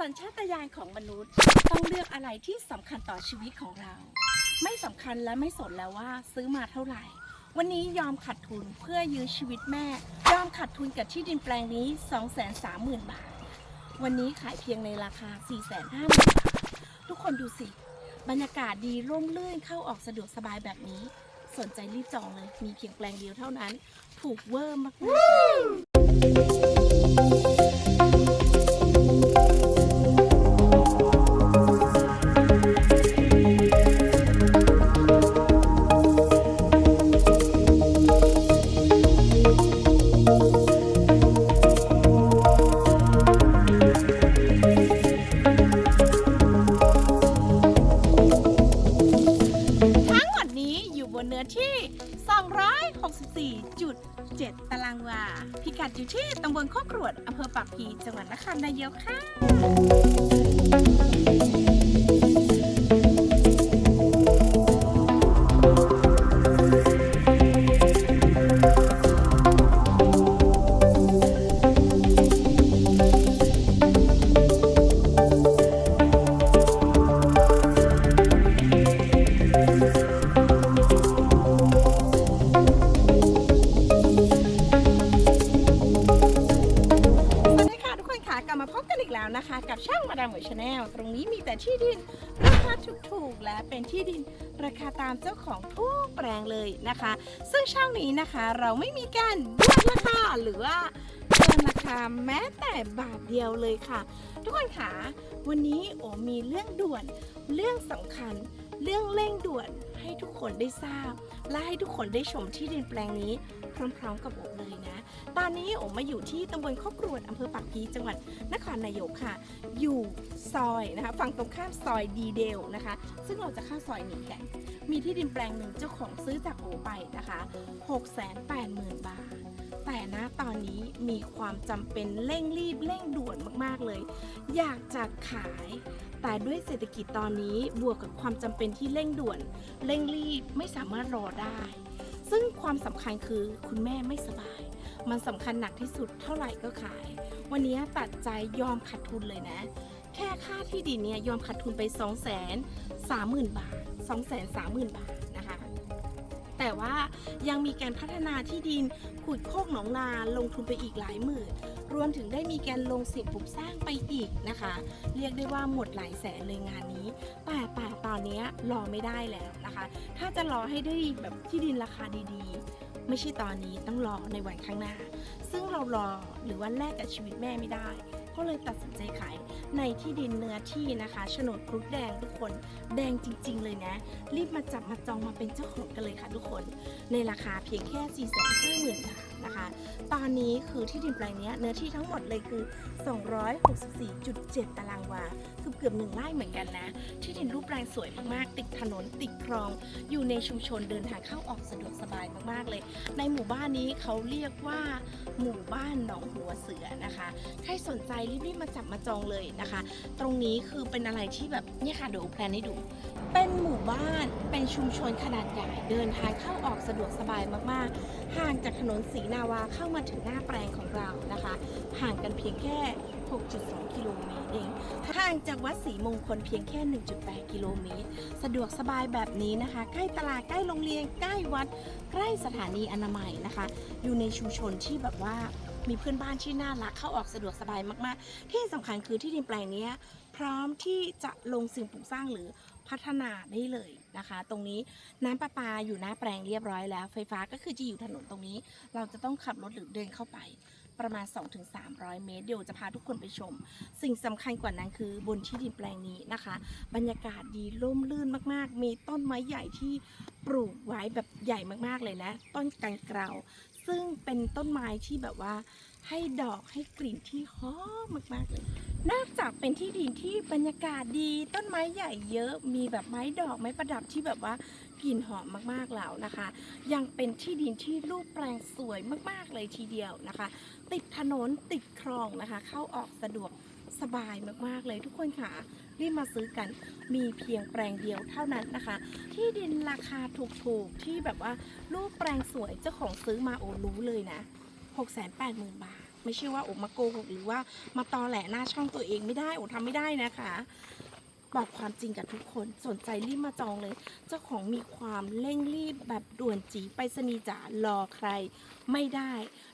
สัญชาตญาณของมนุษย์ ต้องเลือกอะไรที่สำคัญต่อชีวิตของเรา ไม่สำคัญและไม่สนแล้วว่าซื้อมาเท่าไหร่ วันนี้ยอมขาดทุนเพื่อยื้อชีวิตแม่ ยอมขาดทุนกับที่ดินแปลงนี้ 230,000 บาท วันนี้ขายเพียงในราคา 450,000 บาท ทุกคนดูสิ บรรยากาศดีร่มรื่นเข้าออกสะดวกสบายแบบนี้ สนใจรีบจองเลย มีเพียงแปลงเดียวเท่านั้น ถูกเวอร์มากๆ ที่ดิน ราคาถูกๆ และเป็นที่ดิน ราคาตามเจ้าของทุกแปลงเลยนะคะ ซึ่งช่องนี้นะคะเราไม่มีการลดราคาหรือว่า เกินาคาแม้แต่บาทเดียวเลยค่ะ ทุกคนค่ะวันนี้โอมีเรื่องด่วน เรื่องสำคัญ เรื่องเร่งด่วนให้ทุกคนได้ทราบ และให้ทุกคนได้ชมที่ดินแปลงนี้พร้อมๆกับโอเลยนะ ตอนนี้โอมาอยู่ที่ตำบลโคกรวดอำเภอปากพีจังหวัดนครนายกค่ะ อยู่ซอยนะคะฝั่งตรงข้ามซอยดีเดลนะคะ ซึ่งเราจะเข้าซอยนี้กันมีที่ดินแปลงหนึ่งเจ้าของซื้อจากโอไปนะคะ 680,000 บาท แต่นะตอนนี้มีความจำเป็นเร่งรีบเร่งด่วนมากๆเลย อยากจะขาย แต่ด้วยเศรษฐกิจตอนนี้บวกกับความจำเป็นที่เร่งด่วน เร่งรีบไม่สามารถรอได้ ซึ่งความสำคัญคือคุณแม่ไม่สบาย มันสำคัญหนักที่สุดเท่าไหร่ก็ขาย วันนี้ตัดใจยอมขาดทุนเลยนะ แค่ค่าที่ดินเนี่ยยอมขาดทุนไป 2 3 0 0 0 0บาท 2 3 0 0 0 0 บาทนะคะ แต่ว่ายังมีการพัฒนาที่ดินขุดโคกหนองนาลงทุนไปอีกหลายหมื่น รวมถึงได้มีการลงสิ่งปลูกสร้างไปอีกนะคะ เรียกได้ว่าหมดหลายแสนเลยงานนี้แต่แต่ตอนนี้รอไม่ได้แล้วนะคะ ถ้าจะรอให้ได้แบบที่ดินราคาดีๆ ไม่ใช่ตอนนี้ต้องรอในวันข้างหน้า ซึ่งเรารอหรือว่าแลกกับชีวิตแม่ไม่ได้ ก็เลยตัดสินใจขายในที่ดินเนื้อที่นะคะโฉนดครุฑแดงทุกคนแดงจริง ๆ เลยนะ รีบมาจับมาจองมาเป็นเจ้าของกันเลยค่ะทุกคน ในราคาเพียงแค่4 5 0 0 0 0บาทนะคะ ตอนนี้คือที่ดินแปลงนี้เนื้อที่ทั้งหมดเลยคือ 264.7 ตารางวา เกือบหนึ่งไร่เหมือนกันนะ ที่ดินรูปแปลงสวยมากๆ ติดถนนติดคลอง อยู่ในชุมชนเดินทางเข้าออกสะดวกสบายมากๆเลย ในหมู่บ้านนี้เขาเรียกว่าหมู่บ้านหนองหัวเสือนะคะ ใครสนใจรีบๆมาจับมาจองเลยนะคะ ตรงนี้คือเป็นอะไรที่แบบเนี่ยค่ะเดี๋ยวแพลนให้ดู เป็นหมู่บ้านเป็นชุมชนขนาดใหญ่เดินทางเข้าออกสะดวกสบายมากๆ ห่างจากถนนศรีนาวาเข้ามาถึงหน้าแปลงของเรานะคะ ห่างกันเพียงแค่ 6.2 กิโลเมตรเองห่างจากวัดศรีมงคลเพียงแค่ 1.8 กิโลเมตร สะดวกสบายแบบนี้นะคะ ใกล้ตลาดใกล้โรงเรียนใกล้วัด ใกล้สถานีอนามัยนะคะ อยู่ในชุมชนที่แบบว่ามีเพื่อนบ้านที่น่ารักเข้าออกสะดวกสบายมากๆ ที่สำคัญคือที่ดินแปลงนี้พร้อมที่จะลงสิ่งปลูกสร้างหรือพัฒนาได้เลยนะคะ ตรงนี้น้ำประปาอยู่หน้าแปลงเรียบร้อยแล้ว ไฟฟ้าก็คือจะอยู่ถนนตรงนี้ เราจะต้องขับรถหรือเดินเข้าไป ประมาณ 2-300 เมตร เดี๋ยวจะพาทุกคนไปชม สิ่งสำคัญกว่านั้นคือบนที่ดินแปลงนี้นะคะ บรรยากาศดีร่มรื่นมากๆ มีต้นไม้ใหญ่ที่ปลูกไว้แบบใหญ่มากๆเลยนะ ต้นกันเกลาซึ่งเป็นต้นไม้ที่แบบว่าให้ดอกให้กลิ่นที่หอมมากๆเลย นอกจากเป็นที่ดินที่บรรยากาศดี ต้นไม้ใหญ่เยอะ มีแบบไม้ดอกไม้ประดับที่แบบว่า กลิ่นหอมมากๆแล้วนะคะ ยังเป็นที่ดินที่รูปแปลงสวยมากๆเลยทีเดียวนะคะ ติดถนนติดคลองนะคะ เข้าออกสะดวกสบายมากๆเลยทุกคนค่ะรีบมาซื้อกันมีเพียงแปลงเดียวเท่านั้นนะคะ ที่ดินราคาถูกๆที่แบบว่ารูปแปลงสวยเจ้าของซื้อมาโอรู้เลยนะ 680,000 บาท ไม่ใช่ว่าโอมาโกหกหรือว่ามาตอแหลหน้าช่องตัวเองไม่ได้โอทำไม่ได้นะคะ บอกความจริงกับทุกคนสนใจรีบมาจองเลย เจ้าของมีความเร่งรีบแบบด่วนจีไปรษณีจ๋ารอใครไม่ได้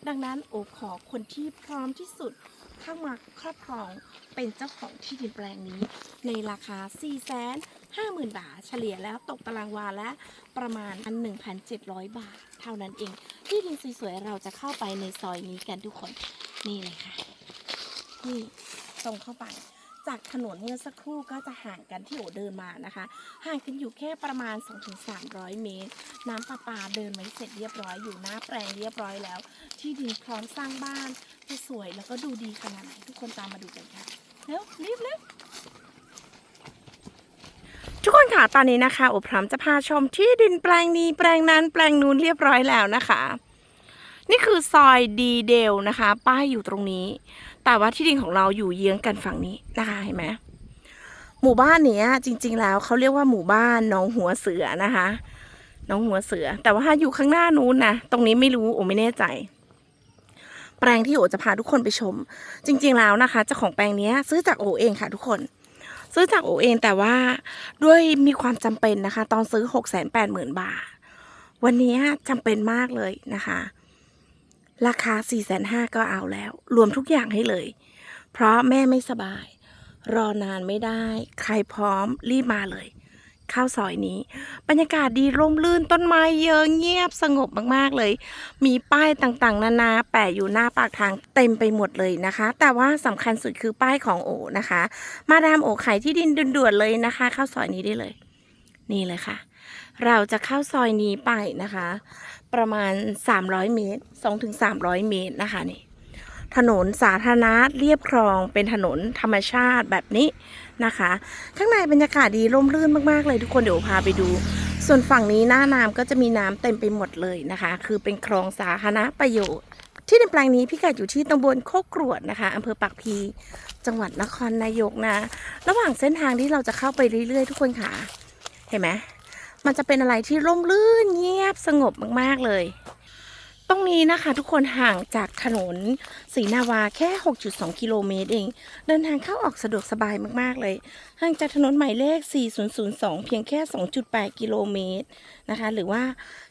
ดังนั้นโอขอคนที่พร้อมที่สุดเข้ามาครอบครองเป็นเจ้าของที่ดินแปลงนี้ ในราคา4 5 0 0 0 0 บาท เฉลี่ยแล้วตกตารางวาละประมาณ1,700 บาท เท่านั้นเอง ที่ดินสวยๆ เราจะเข้าไปในซอยนี้กันทุกคน นี่เลยค่ะ นี่ตรงเข้าไป จากถนนเมื่อสักครู่ก็จะห่างกันที่โอเดินมานะคะ ห่างกันอยู่แค่ประมาณ 2-300 เมตร น้ำประปาเดินไว้เสร็จเรียบร้อยอยู่หน้าแปลงเรียบร้อยแล้ว ที่ดินพร้อมสร้างบ้านจะสวยแล้วก็ดูดีขนาดไหนทุกคนตามมาดูกันค่ะเร็วรีบเร็วทุกคนค่ะตอนนี้นะคะโอพร้อมจะพาชมที่ดินแปลงนี้แปลงนั้นแปลงนู้นเรียบร้อยแล้วนะคะนี่คือซอยดีเดลนะคะ ป้ายอยู่ตรงนี้ แต่ว่าที่ดินของเราอยู่เยื้องกันฝั่งนี้นะคะเห็นไหมหมู่บ้านเนี้ย จริง ๆ แล้วเขาเรียกว่าหมู่บ้านน้องหัวเสือนะคะ น้องหัวเสือ แต่ว่าอยู่ข้างหน้านู้นนะตรงนี้ไม่รู้โอไม่แน่ใจ แปลงที่โอจะพาทุกคนไปชม จริง ๆ แล้วนะคะเจ้าของแปลงเนี้ยซื้อจากโอเองค่ะทุกคนซื้อจากโอเองแต่ว่าด้วยมีความจำเป็นนะคะ ตอนซื้อ6 8 0 0 0 0บาท วันนี้จำเป็นมากเลยนะคะ ราคา 4 5 0 0ก็เอาแล้ว รวมทุกอย่างให้เลย เพราะแม่ไม่สบาย รอนานไม่ได้ ใครพร้อมรีบมาเลย ข้าวซอยนี้ บรรยากาศดีร่มรื่นต้นไม้เยอะเงียบสงบมากๆเลย มีป้ายต่างๆ นานาแปะอยู่หน้าปากทางเต็มไปหมดเลยนะคะ แต่ว่าสำคัญสุดคือป้ายของโอนะคะ มาดามโอขายที่ดินด่วนๆเลยนะคะ ข้าวซอยนี้ได้เลย นี่เลยค่ะ เราจะเข้าซอยนี้ไปนะคะ ประมาณ 300 เมตร 2-300 เมตรนะคะนี่ถนนสาธารณะเรียบคลองเป็นถนนธรรมชาติแบบนี้นะคะ ข้างในบรรยากาศดีร่มรื่นมากๆเลยทุกคนเดี๋ยวพาไปดู ส่วนฝั่งนี้หน้าน้ำก็จะมีน้ำเต็มไปหมดเลยนะคะ คือเป็นคลองสาธารณประโยชน์ ที่ในแปลงนี้พิกัดอยู่ที่ตำบลโคกกรวดนะคะอำเภอปากพี จังหวัดนครนายกนะ ระหว่างเส้นทางที่เราจะเข้าไปเรื่อยๆ ทุกคนค่ะ เห็นไหม มันจะเป็นอะไรที่ร่มรื่นเงียบสงบมากๆเลย ตรงนี้นะคะ ทุกคนห่างจากถนนศรีนาวาแค่ 6.2 กิโลเมตรเอง เดินทางเข้าออกสะดวกสบายมากๆเลย ห่างจากถนนหมายเลข 4002 เพียงแค่ 2.8 กิโลเมตรนะคะ หรือว่า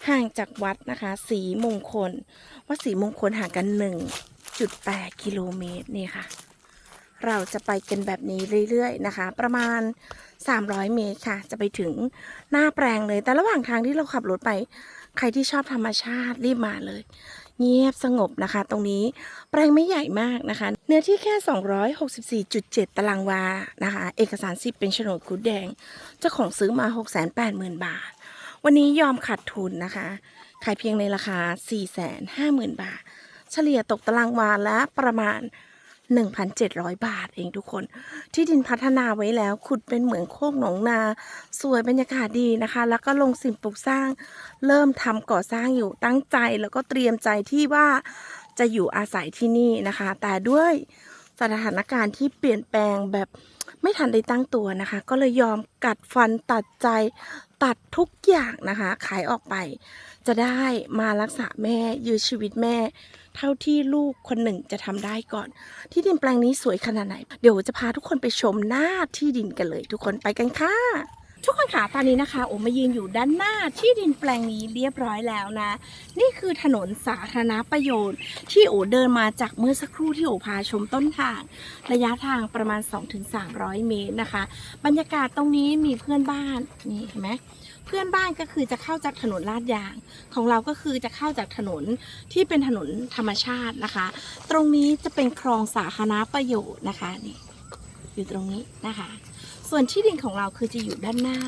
ห่างจากวัดนะคะสีมงคล วัดสีมงคลห่างกัน 1.8 กิโลเมตรนี่ค่ะ เราจะไปกันแบบนี้เรื่อยๆนะคะ ประมาณ 300 เมตรค่ะ จะไปถึงหน้าแปลงเลย แต่ระหว่างทางที่เราขับรถไป ใครที่ชอบธรรมชาติรีบมาเลย เงียบสงบนะคะ ตรงนี้แปลงไม่ใหญ่มากนะคะ เนื้อที่แค่ 264.7 ตารางวานะคะ เอกสารสิทธิ์เป็นโฉนดคุดแดง เจ้าของซื้อมา 680,000 บาท วันนี้ยอมขาดทุนนะคะ ขายเพียงในราคา 450,000 บาท เฉลี่ยตกตารางวาละประมาณ 1,700 บาทเองทุกคน ที่ดินพัฒนาไว้แล้ว ขุดเป็นเหมืองโคกหนองนา สวยบรรยากาศดีนะคะ แล้วก็ลงสิ่งปลูกสร้าง เริ่มทำก่อสร้างอยู่ตั้งใจแล้วก็เตรียมใจที่ว่าจะอยู่อาศัยที่นี่นะคะ แต่ด้วยสถานการณ์ที่เปลี่ยนแปลงแบบไม่ทันได้ตั้งตัวนะคะ ก็เลยยอมกัดฟันตัดใจ ตัดทุกอย่างนะคะ ขายออกไป จะได้มารักษาแม่ยื้อชีวิตแม่ เท่าที่ลูกคนหนึ่งจะทำได้ก่อน ที่ดินแปลงนี้สวยขนาดไหน เดี๋ยวจะพาทุกคนไปชมหน้าที่ดินกันเลย ทุกคนไปกันค่ะ ทุกคนค่ะตอนนี้นะคะโอมายืนอยู่ด้านหน้าที่ดินแปลงนี้เรียบร้อยแล้วนะ นี่คือถนนสาธารณประโยชน์ ที่โอเดินมาจากเมื่อสักครู่ที่โอพาชมต้นทาง ระยะทางประมาณ 2-300 เมตรนะคะ บรรยากาศตรงนี้มีเพื่อนบ้านนี่เห็นไหมเพื่อนบ้านก็คือจะเข้าจากถนนลาดยาง ของเราก็คือจะเข้าจากถนนที่เป็นถนนธรรมชาตินะคะ ตรงนี้จะเป็นคลองสาธารณประโยชน์นะคะนี่อยู่ตรงนี้นะคะ ส่วนที่ดินของเราคือจะอยู่ด้านหน้า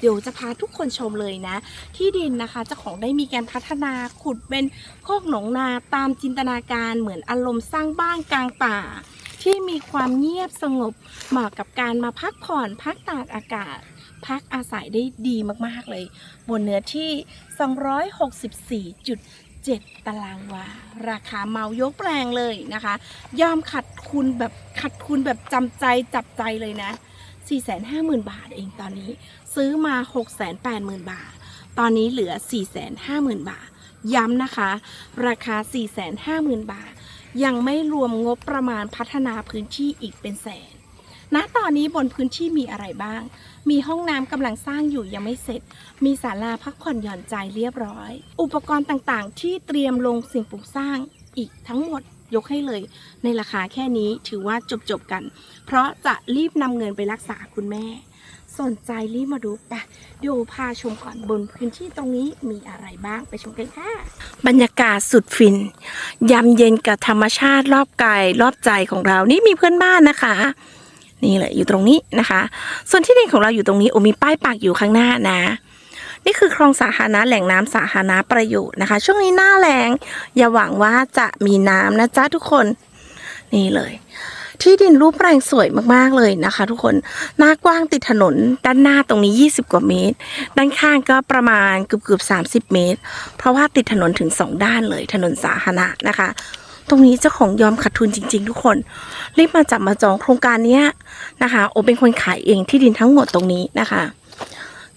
เดี๋ยวจะพาทุกคนชมเลยนะ ที่ดินนะคะเจ้าของได้มีการพัฒนาขุดเป็นโคกหนองนาตามจินตนาการเหมือนอารมณ์สร้างบ้านกลางป่า ที่มีความเงียบสงบเหมาะกับการมาพักผ่อนพักตากอากาศ พักอาศัยได้ดีมากๆเลย บนเนื้อที่ 264.7ตารางวา ราคาเมายกแปลงเลยนะคะ ยอมขัดทุนแบบขัดทุนแบบจำใจจับใจเลยนะ 450,000 บาทเองตอนนี้ ซื้อมา 680,000 บาท ตอนนี้เหลือ 450,000 บาท ย้ำนะคะ ราคา 450,000 บาท ยังไม่รวมงบประมาณพัฒนาพื้นที่อีกเป็นแสนณตอนนี้บนพื้นที่มีอะไรบ้าง มีห้องน้ำกำลังสร้างอยู่ยังไม่เสร็จ มีศาลาพักผ่อนหย่อนใจเรียบร้อย อุปกรณ์ต่างๆ ที่เตรียมลงสิ่งปลูกสร้างอีกทั้งหมด ยกให้เลยในราคาแค่นี้ถือว่าจบๆกัน เพราะจะรีบนำเงินไปรักษาคุณแม่ สนใจรีบมาดูไปเดี๋ยวพาชมก่อนบนพื้นที่ตรงนี้มีอะไรบ้างไปชมกันค่ะ บรรยากาศสุดฟินยามเย็นกับธรรมชาติรอบกายรอบใจของเรานี่มีเพื่อนบ้านนะคะนี่เลยอยู่ตรงนี้นะคะ ส่วนที่ดินของเราอยู่ตรงนี้โอมีป้ายปากอยู่ข้างหน้านะ นี่คือคลองสาธารณะแหล่งน้ำสาธารณะประโยชน์นะคะ ช่วงนี้หน้าแรงอย่าหวังว่าจะมีน้ำนะจ๊ะทุกคน นี่เลย ที่ดินรูปแปลงสวยมากๆเลยนะคะ ทุกคนหน้ากว้างติดถนน ด้านหน้าตรงนี้ 20 กว่าเมตร ด้านข้างก็ประมาณเกือบๆ30 เมตร เพราะว่าติดถนนถึง 2 ด้านเลย ถนนสาธารณะนะคะตรงนี้เจ้าของยอมขาดทุนจริง ๆ ทุกคน รีบมาจับมาจองโครงการนี้นะคะ โอเป็นคนขายเองที่ดินทั้งหมดตรงนี้นะคะ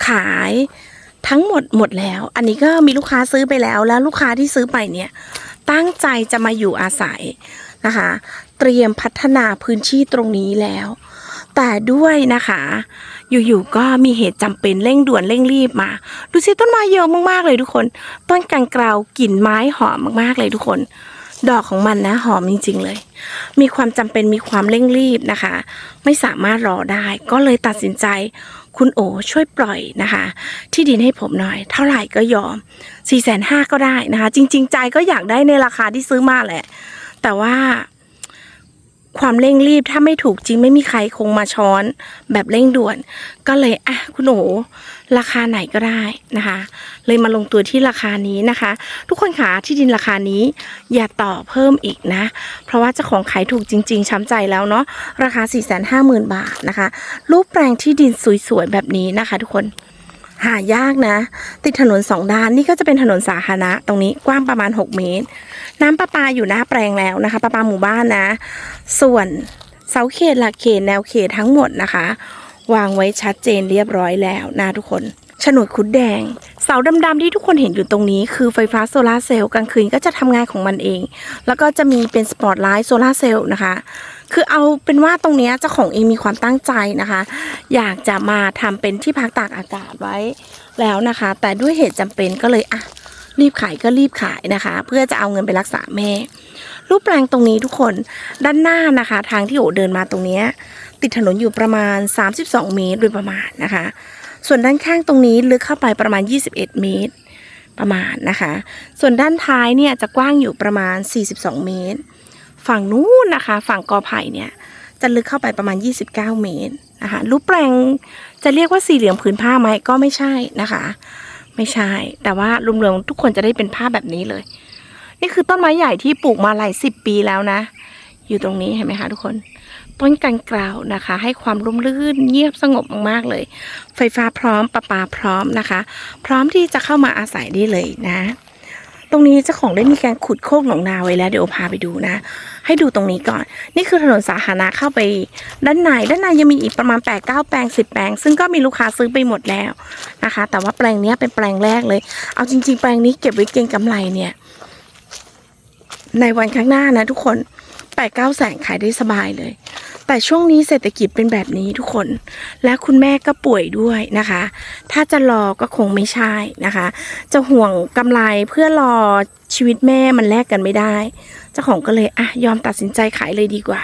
ขาย ทั้งหมดหมดแล้ว อันนี้ก็มีลูกค้าซื้อไปแล้ว แล้วลูกค้าที่ซื้อไปเนี่ย ตั้งใจจะมาอยู่อาศัยนะคะ เตรียมพัฒนาพื้นที่ตรงนี้แล้ว แต่ด้วยนะคะ อยู่ๆก็มีเหตุจำเป็นเร่งด่วนเร่งรีบมา ดูสิต้นไม้เยอะมากๆเลยทุกคน ต้นกังกราวกลิ่นไม้หอมมากๆเลยทุกคน ดอกของมันนะหอมจริง ๆ เลย มีความจำเป็นมีความเร่งรีบนะคะ ไม่สามารถรอได้ก็เลยตัดสินใจ คุณโอช่วยปล่อยนะคะ ที่ดินให้ผมหน่อย เท่าไหร่ก็ยอม4ี่แสนห้าก็ได้นะคะ จริง ๆ ใจก็อยากได้ในราคาที่ซื้อมาแหละ แต่ว่า ความเร่งรีบถ้าไม่ถูกจริงไม่มีใครคงมาช้อนแบบเร่งด่วน ก็เลยอะคุณโอราคาไหนก็ได้นะคะ เลยมาลงตัวที่ราคานี้นะคะ ทุกคนคะที่ดินราคานี้ อย่าต่อเพิ่มอีกนะ เพราะว่าเจ้าของขายถูกจริง ๆ ช้ำใจแล้วเนาะราคา 4 5 0 0 0 0 บาทนะคะ รูปแปลงที่ดินสวยๆแบบนี้นะคะ ทุกคนหายากนะ ติดถนนสองด้านนี่ก็จะเป็นถนนสาธารณะตรงนี้กว้างประมาณ 6 เมตร น้ำประปาอยู่หน้าแปลงแล้วนะคะ ประปาหมู่บ้านนะ ส่วนเสาเขตหลักเขตแนวเขตทั้งหมดนะคะ วางไว้ชัดเจนเรียบร้อยแล้วนะทุกคนฉนวนคุดแดง เสาดำๆที่ทุกคนเห็นอยู่ตรงนี้คือไฟฟ้าโซลาเซลล์กลางคืนก็จะทำงานของมันเอง แล้วก็จะมีเป็นสปอตไลท์โซลาเซลล์นะคะ คือเอาเป็นว่าตรงนี้เจ้าของเองมีความตั้งใจนะคะ อยากจะมาทำเป็นที่พักตากอากาศไว้แล้วนะคะ แต่ด้วยเหตุจำเป็นก็เลยอะ รีบขายก็รีบขายนะคะ เพื่อจะเอาเงินไปรักษาแม่ รูปแปลงตรงนี้ทุกคนด้านหน้านะคะ ทางที่โอเดินมาตรงนี้ ติดถนนอยู่ประมาณ 32 เมตรโดยประมาณนะคะ ส่วนด้านข้างตรงนี้ลึกเข้าไปประมาณ 21 เมตรประมาณนะคะ ส่วนด้านท้ายเนี่ยจะกว้างอยู่ประมาณ 42 เมตร ฝั่งนู้นนะคะ ฝั่งกอไผ่เนี่ยจะลึกเข้าไปประมาณ 29 เมตรนะคะรูปแปลงจะเรียกว่าสี่เหลี่ยมผืนผ้าไหมก็ไม่ใช่นะคะ ไม่ใช่ แต่ว่ารวมๆทุกคนจะได้เป็นผ้าแบบนี้เลย นี่คือต้นไม้ใหญ่ที่ปลูกมาหลายสิบปีแล้วนะ อยู่ตรงนี้เห็นไหมคะทุกคน ต้นกันกราวนะคะ ให้ความร่มรื่นเงียบสงบมากๆเลย ไฟฟ้าพร้อมประปาพร้อมนะคะ พร้อมที่จะเข้ามาอาศัยได้เลยนะ ตรงนี้เจ้าของได้มีการขุดโคกหนองนาไว้แล้วเดี๋ยวพาไปดูนะ ให้ดูตรงนี้ก่อน นี่คือถนนสาธารณะเข้าไป ด้านในด้านในยังมีอีกประมาณ8ปดเก้าแปลง 10 แปลง ซึ่งก็มีลูกค้าซื้อไปหมดแล้วนะคะ แต่ว่าแปลงเนี้ยเป็นแปลงแรกเลย เอาจริง ๆ แปลงนี้เก็บไว้เก็งกำไรเนี่ย ในวันข้างหน้านะทุกคน แปดเก้าแสนขายได้สบายเลย แต่ช่วงนี้เศรษฐกิจเป็นแบบนี้ทุกคน และคุณแม่ก็ป่วยด้วยนะคะ ถ้าจะรอก็คงไม่ใช่นะคะ จะห่วงกำไรเพื่อรอชีวิตแม่มันแลกกันไม่ได้ เจ้าของก็เลยอะยอมตัดสินใจขายเลยดีกว่า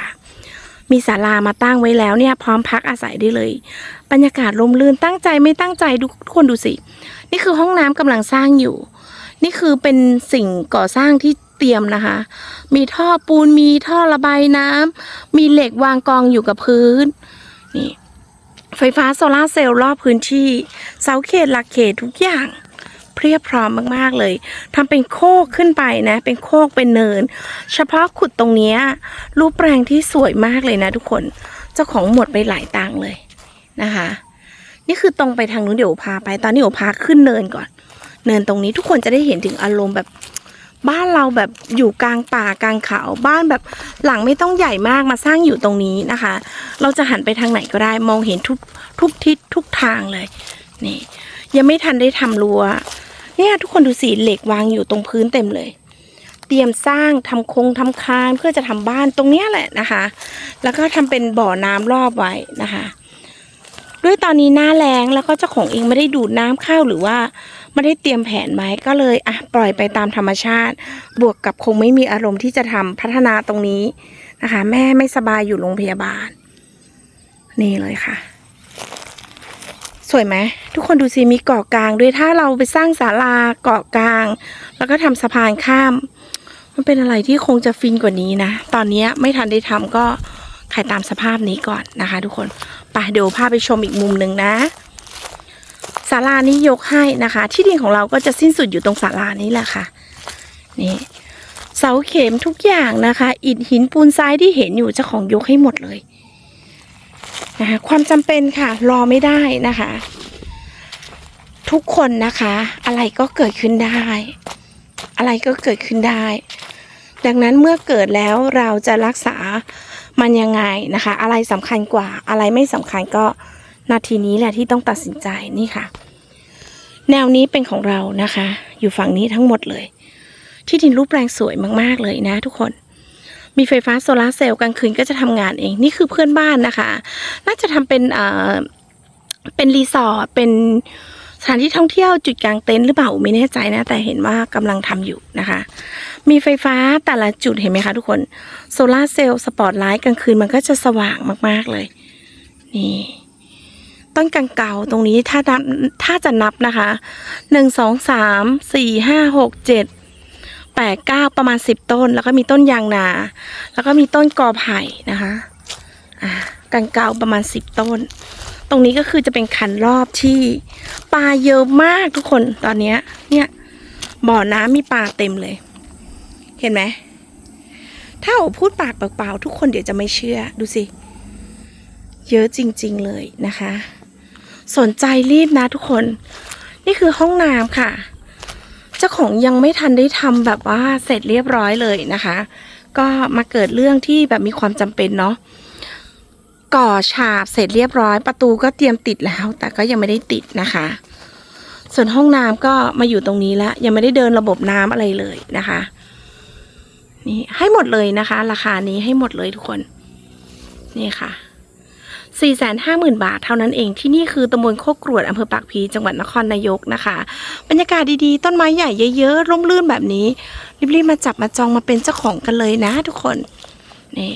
มีศาลามาตั้งไว้แล้วเนี่ย พร้อมพักอาศัยได้เลย บรรยากาศลมลื่นตั้งใจไม่ตั้งใจดูทุกคนดูสิ นี่คือห้องน้ำกำลังสร้างอยู่ นี่คือเป็นสิ่งก่อสร้างที่ เตรียมนะคะ มีท่อปูนมีท่อระบายน้ำมีเหล็กวางกองอยู่กับพื้น นี่ ไฟฟ้าโซลาเซลล์รอบพื้นที่ เสาเขตหลักเขตทุกอย่างเพียบพร้อมมากๆเลยทำเป็นโคกขึ้นไปนะ เป็นโคกเป็นเนิน เฉพาะขุดตรงนี้รูปแปลงที่สวยมากเลยนะทุกคน เจ้าของหมดไปหลายตังเลยนะคะ นี่คือตรงไปทางนู้นเดี๋ยวพาไป ตอนนี้โอพาขึ้นเนินก่อน เนินตรงนี้ทุกคนจะได้เห็นถึงอารมณ์แบบ บ้านเราแบบอยู่กลางป่ากลางเขาบ้านแบบหลังไม่ต้องใหญ่มากมาสร้างอยู่ตรงนี้นะคะ เราจะหันไปทางไหนก็ได้มองเห็นทุกทุกทิศทุกทางเลย นี่ ยังไม่ทันได้ทำรั้วเนี่ยทุกคนดูสิเหล็กวางอยู่ตรงพื้นเต็มเลย เตรียมสร้างทำโครงทำคานเพื่อจะทำบ้านตรงเนี้ยแหละนะคะ แล้วก็ทำเป็นบ่อน้ำรอบไว้นะคะ ด้วยตอนนี้หน้าแรงแล้วก็เจ้าของเองไม่ได้ดูดน้ำเข้าหรือว่า ไม่ได้เตรียมแผนไว้ก็เลยอะปล่อยไปตามธรรมชาติ บวกกับคงไม่มีอารมณ์ที่จะทำพัฒนาตรงนี้นะคะ แม่ไม่สบายอยู่โรงพยาบาล นี่เลยค่ะ สวยไหมทุกคนดูสิมีเกาะกลางด้วยถ้าเราไปสร้างศาลาเกาะกลาง แล้วก็ทำสะพานข้าม มันเป็นอะไรที่คงจะฟินกว่านี้นะตอนนี้ไม่ทันได้ทำก็ขายตามสภาพนี้ก่อนนะคะ ทุกคนไปเดี๋ยวพาไปชมอีกมุมหนึ่งนะ ศาลานี้ยกให้นะคะ ที่ดินของเราก็จะสิ้นสุดอยู่ตรงศาลานี้แหละค่ะ นี่เสาเข็มทุกอย่างนะคะ อิฐหินปูนทรายที่เห็นอยู่เจ้าของยกให้หมดเลยนะคะความจำเป็นค่ะรอไม่ได้นะคะ ทุกคนนะคะ อะไรก็เกิดขึ้นได้ อะไรก็เกิดขึ้นได้ ดังนั้นเมื่อเกิดแล้วเราจะรักษามันยังไงนะคะ อะไรสำคัญกว่าอะไรไม่สำคัญก็ นาทีนี้แหละที่ต้องตัดสินใจนี่ค่ะ แนวนี้เป็นของเรานะคะ อยู่ฝั่งนี้ทั้งหมดเลย ที่ดินรูปแปลงสวยมากๆเลยนะทุกคนมีไฟฟ้าโซลาเซลล์กลางคืนก็จะทำงานเอง นี่คือเพื่อนบ้านนะคะ น่าจะทำเป็นเอ่อเป็นรีสอร์ทเป็นสถานที่ท่องเที่ยวจุดกลางเต็นท์หรือเปล่าไม่แน่ใจนะ แต่เห็นว่ากำลังทำอยู่นะคะ มีไฟฟ้าแต่ละจุดเห็นไหมคะทุกคนโซลาเซลล์สปอตไลท์กลางคืนมันก็จะสว่างมากๆเลย นี่ ต้นกังเกาตรงนี้ถ้านับถ้าจะนับนะคะหนึ่งสองสามสี่ห้าหกเจ็ดแปดเก้าประมาณสิบต้น แล้วก็มีต้นยางนา แล้วก็มีต้นกอไผ่นะคะอ่ากังเกาประมาณสิบต้น ตรงนี้ก็คือจะเป็นคันรอบที่ปลาเยอะมากทุกคนตอนนี้เนี่ยบ่อน้ำมีปลาเต็มเลย เห็นไหมถ้าโอพูดปากเปล่าๆทุกคนเดี๋ยวจะไม่เชื่อดูสิ เยอะจริง ๆ เลยนะคะ สนใจรีบนะทุกคน นี่คือห้องน้ำค่ะเจ้าของยังไม่ทันได้ทำแบบว่าเสร็จเรียบร้อยเลยนะคะ ก็มาเกิดเรื่องที่แบบมีความจำเป็นเนาะก่อฉาบเสร็จเรียบร้อย ประตูก็เตรียมติดแล้ว แต่ก็ยังไม่ได้ติดนะคะ ส่วนห้องน้ำก็มาอยู่ตรงนี้แล้ว ยังไม่ได้เดินระบบน้ำอะไรเลยนะคะ นี่ให้หมดเลยนะคะ ราคานี้ให้หมดเลยทุกคน นี่ค่ะ 4 5 0 0 0 0 บาทเท่านั้นเองที่นี่คือตำบลโคกกรวดอำเภอปากพีจังหวัดนครนายกนะคะ บรรยากาศดีๆ ต้นไม้ใหญ่เยอะๆร่มรื่นแบบนี้ รีบๆมาจับมาจองมาเป็นเจ้าของกันเลยนะทุกคนนี่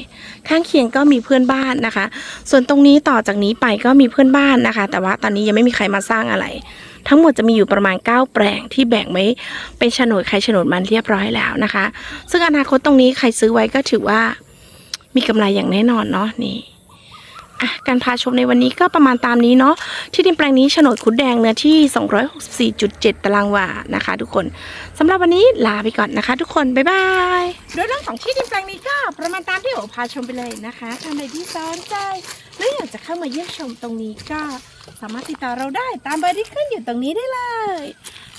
ข้างเคียงก็มีเพื่อนบ้านนะคะ ส่วนตรงนี้ต่อจากนี้ไปก็มีเพื่อนบ้านนะคะ แต่ว่าตอนนี้ยังไม่มีใครมาสร้างอะไร ทั้งหมดจะมีอยู่ประมาณ 9 แปลงที่แบ่งไว้เป็นโฉนดใครโฉนดมันเรียบร้อยแล้วนะคะ ซึ่งอนาคตตรงนี้ใครซื้อไว้ก็ถือว่ามีกำไรอย่างแน่นอนเนาะนี่ อะการพาชมในวันนี้ก็ประมาณตามนี้เนาะที่ดินแปลงนี้โฉนดคุดแดงเนื้อที่ 264.7 ตารางวานะคะ ทุกคนสำหรับวันนี้ลาไปก่อนนะคะ ทุกคนบ๊ายบายโดยเรื่องของที่ดินแปลงนี้ก็ประมาณตามที่โอพาชมไปเลยนะคะท่านใดที่สนใจหรืออยากจะเข้ามาเยี่ยมชมตรงนี้ก็สามารถติดต่อเราได้ตามเบอร์ที่ขึ้นอยู่ตรงนี้ได้เลย